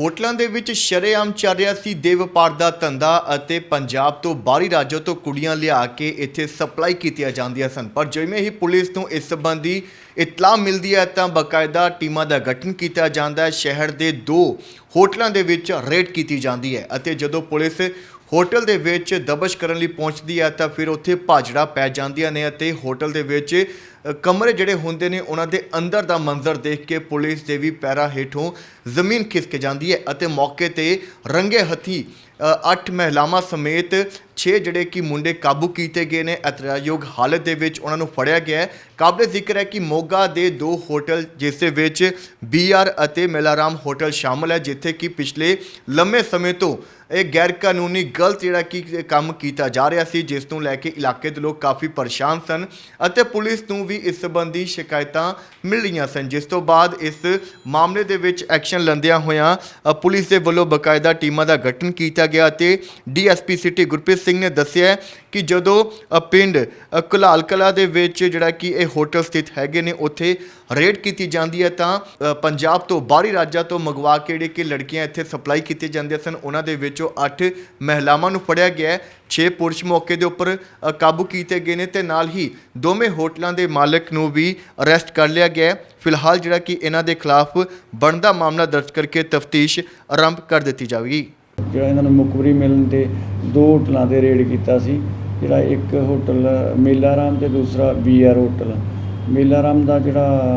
ਹੋਟਲਾਂ ਦੇ ਵਿੱਚ ਸ਼ਰੇਆਮ ਚੱਲ ਰਿਹਾ ਸੀ ਦੇ ਵਪਾਰ ਦਾ ਧੰਦਾ ਅਤੇ ਪੰਜਾਬ ਤੋਂ ਬਾਹਰੀ ਰਾਜਾਂ ਤੋਂ ਕੁੜੀਆਂ ਲਿਆ ਕੇ ਇੱਥੇ ਸਪਲਾਈ ਕੀਤੀਆਂ ਜਾਂਦੀਆਂ ਸਨ। ਪਰ ਜਿਵੇਂ ਹੀ ਪੁਲਿਸ ਨੂੰ ਇਸ ਸੰਬੰਧੀ ਇਤਲਾਹ ਮਿਲਦੀ ਹੈ ਤਾਂ ਬਕਾਇਦਾ ਟੀਮਾਂ ਦਾ ਗਠਨ ਕੀਤਾ ਜਾਂਦਾ ਹੈ। ਸ਼ਹਿਰ ਦੇ ਦੋ ਹੋਟਲਾਂ ਦੇ ਵਿੱਚ ਰੇਡ ਕੀਤੀ ਜਾਂਦੀ ਹੈ ਅਤੇ ਜਦੋਂ ਪੁਲਿਸ ਹੋਟਲ ਦੇ ਵਿੱਚ ਦਬਸ਼ ਕਰਨ ਲਈ ਪਹੁੰਚਦੀ ਹੈ ਤਾਂ ਫਿਰ ਉੱਥੇ ਭਾਜੜਾ ਪੈ ਜਾਂਦੀਆਂ ਨੇ ਅਤੇ ਹੋਟਲ ਦੇ ਵਿੱਚ ਕਮਰੇ ਜਿਹੜੇ ਹੁੰਦੇ ਨੇ ਉਹਨਾਂ ਦੇ ਅੰਦਰ ਦਾ ਮੰਜ਼ਰ ਦੇਖ ਕੇ ਪੁਲਿਸ ਦੇ ਵੀ ਪੈਰਾਂ ਹੇਠੋਂ ਜ਼ਮੀਨ ਖਿਸਕ ਜਾਂਦੀ ਹੈ ਅਤੇ ਮੌਕੇ ਤੇ ਰੰਗੇ ਹੱਥੀ ਅ, ਅੱਠ ਮਹਿਲਾਵਾਂ ਸਮੇਤ 6 ਜਿਹੜੇ ਕਿ ਮੁੰਡੇ ਕਾਬੂ ਕੀਤੇ ਗਏ ਨੇ, ਇਤਰਾਜ਼ਯੋਗ ਹਾਲਤ ਦੇ ਵਿੱਚ ਉਹਨਾਂ ਨੂੰ ਫੜਿਆ ਗਿਆ ਹੈ। ਕਾਬਲੇ ਜ਼ਿਕਰ ਹੈ ਕਿ ਮੋਗਾ ਦੇ ਦੋ ਹੋਟਲ, ਜਿਸ ਦੇ ਵਿੱਚ ਬੀਆਰ ਅਤੇ ਮੇਲਾਰਾਮ ਹੋਟਲ ਸ਼ਾਮਲ ਹੈ, ਜਿੱਥੇ ਕਿ ਪਿਛਲੇ ਲੰਮੇ ਸਮੇਂ ਤੋਂ ਇਹ ਗੈਰ ਕਾਨੂੰਨੀ ਗਲਤ ਜਿਹੜਾ ਕਿ ਕੰਮ ਕੀਤਾ ਜਾ ਰਿਹਾ ਸੀ, ਜਿਸ ਨੂੰ ਲੈ ਕੇ ਇਲਾਕੇ ਦੇ ਲੋਕ ਕਾਫੀ ਪਰੇਸ਼ਾਨ ਸਨ ਅਤੇ ਪੁਲਿਸ ਨੂੰ ਵੀ ਇਸ ਸੰਬੰਧੀ ਸ਼ਿਕਾਇਤਾਂ ਮਿਲ ਰਹੀਆਂ ਸਨ। ਜਿਸ ਤੋਂ ਬਾਅਦ ਇਸ ਮਾਮਲੇ ਦੇ ਵਿੱਚ ਐਕਸ਼ਨ ਲੈਂਦਿਆਂ ਹੋਇਆਂ ਪੁਲਿਸ ਦੇ ਵੱਲੋਂ ਬਕਾਇਦਾ ਟੀਮਾਂ ਦਾ ਗਠਨ ਕੀਤਾ ਗਿਆ ਤੇ ਡੀਐਸਪੀ ਸਿਟੀ ਗੁਰਪ੍ਰੀਤ ਸਿੰਘ ਨੇ ਦੱਸਿਆ ਕਿ ਜਦੋਂ ਪਿੰਡ ਅ, ਕੁਲਾਲ ਕਲਾ ਦੇ ਵਿੱਚ ਜਿਹੜਾ ਕਿ ਇਹ ਹੋਟਲ ਸਥਿਤ ਹੈਗੇ ਨੇ ਉੱਥੇ ਰੇਡ ਕੀਤੀ ਜਾਂਦੀ ਹੈ ਤਾਂ ਪੰਜਾਬ ਤੋਂ ਬਾਹਰੀ ਰਾਜਾਂ ਤੋਂ ਮੰਗਵਾ ਕੇ ਜਿਹੜੇ ਕਿ ਲੜਕੀਆਂ ਇੱਥੇ ਸਪਲਾਈ ਕੀਤੀਆਂ ਜਾਂਦੀਆਂ ਸਨ ਉਹਨਾਂ ਦੇ ਵਿੱਚੋਂ 8 ਮਹਿਲਾਵਾਂ ਨੂੰ ਫੜਿਆ ਗਿਆ ਹੈ 6 ਪੁਰਸ਼ ਮੌਕੇ ਦੇ ਉੱਪਰ ਕਾਬੂ ਕੀਤੇ ਗਏ ਨੇ ਤੇ ਨਾਲ ਹੀ ਦੋਵੇਂ ਹੋਟਲਾਂ ਦੇ ਮਾਲਕ ਨੂੰ ਵੀ ਅਰੈਸਟ ਕਰ ਲਿਆ ਗਿਆ ਹੈ। ਫਿਲਹਾਲ ਜਿਹੜਾ ਕਿ ਇਹਨਾਂ ਦੇ ਖਿਲਾਫ ਬਣਦਾ ਮਾਮਲਾ ਦਰਜ ਕਰਕੇ ਤਫਤੀਸ਼ ਆਰੰਭ ਕਰ ਦਿੱਤੀ ਜਾਵੇਗੀ। ਜਿਹੜਾ ਇਹਨਾਂ ਨੂੰ ਮੁਕਬਰੀ ਮਿਲਣ ਤੇ ਦੋ ਹੋਟਲਾਂ ਤੇ ਰੇਡ ਕੀਤਾ ਸੀ, ਜਿਹੜਾ ਇੱਕ ਹੋਟਲ ਮੇਲਾਰਾਮ ਤੇ ਦੂਸਰਾ ਬੀਆਰ ਹੋਟਲ। ਮੇਲਾਰਾਮ ਦਾ ਜਿਹੜਾ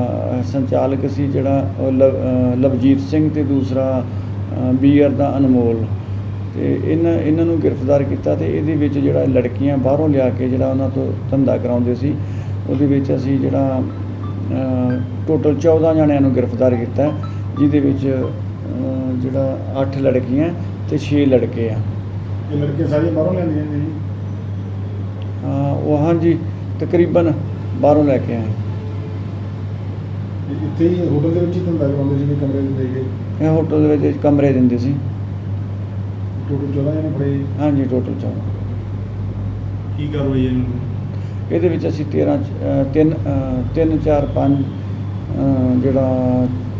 ਸੰਚਾਲਕ ਸੀ ਜਿਹੜਾ, ਉਹ ਲਵ- ਲਵਜੀਤ ਸਿੰਘ ਤੇ ਦੂਸਰਾ ਬੀਆਰ ਦਾ ਅਨਮੋਲ। ਤੇ ਇਹਨਾਂ ਇਹਨਾਂ ਨੂੰ ਗ੍ਰਿਫਤਾਰ ਕੀਤਾ ਤੇ ਇਹਦੇ ਵਿੱਚ ਜਿਹੜਾ ਲੜਕੀਆਂ ਬਾਹਰੋਂ ਲਿਆ ਕੇ ਜਿਹੜਾ ਉਹਨਾਂ ਤੋਂ ਧੰਦਾ ਕਰਾਉਂਦੇ ਸੀ, ਉਹਦੇ ਵਿੱਚ ਅਸੀਂ ਜਿਹੜਾ ਟੋਟਲ 14 ਜਣਿਆਂ ਨੂੰ ਗ੍ਰਿਫਤਾਰ ਕੀਤਾ, ਜਿਹਦੇ ਵਿੱਚ ਜਿਹੜਾ 8 ਲੜਕੀਆਂ ਤੇ 6 ਲੜਕੇ ਆ। ਇਹ ਲੜਕੇ ਸਾਰੀਆਂ ਬਾਹਰੋਂ ਲੈਂਦੀਆਂ ਨੇ ਜੀ? ਹਾਂ, ਉਹ ਹਾਂਜੀ ਤਕਰੀਬਨ ਬਾਹਰੋਂ ਲੈ ਕੇ ਆਏ। ਇੱਥੇ ਹੀ ਹੋਟਲ ਦੇ ਵਿੱਚ ਹੀ ਧੰਦਾ ਕਰਾਉਂਦੇ ਸੀ ਕਮਰੇ ਦਿੰਦੇ ਗਏ ਇਹ ਹੋਟਲ ਦੇ ਵਿੱਚ ਕਮਰੇ ਦਿੰਦੇ ਸੀ। ਟੋਟਲ 14 ਜਣੇ ਫੜੇ? ਜੀ। ਹਾਂਜੀ ਟੋਟਲ 14 ਕੀ ਕਾਰਵਾਈ ਹੈ ਇਹਨੂੰ ਇਹਦੇ ਵਿੱਚ ਅਸੀਂ 13 3 3 4 5 ਜਿਹੜਾ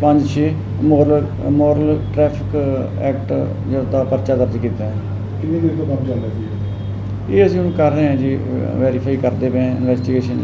5 6 ਮੋਰਲ ਮੋਰਲ ਟ੍ਰੈਫਿਕ ਐਕਟ ਜਿਹੜਾ ਪਰਚਾ ਦਰਜ ਕੀਤਾ ਹੈ ਕਿੰਨੀ ਦੇਰ ਤੋਂ ਕੰਮ ਚੱਲ ਰਿਹਾ ਸੀ ਇਹ? ਅਸੀਂ ਹੁਣ ਕਰ ਰਹੇ ਹਾਂ ਜੀ ਵੈਰੀਫਾਈ ਕਰਦੇ ਪਏ ਹਾਂ ਇਨਵੈਸਟੀਗੇਸ਼ਨ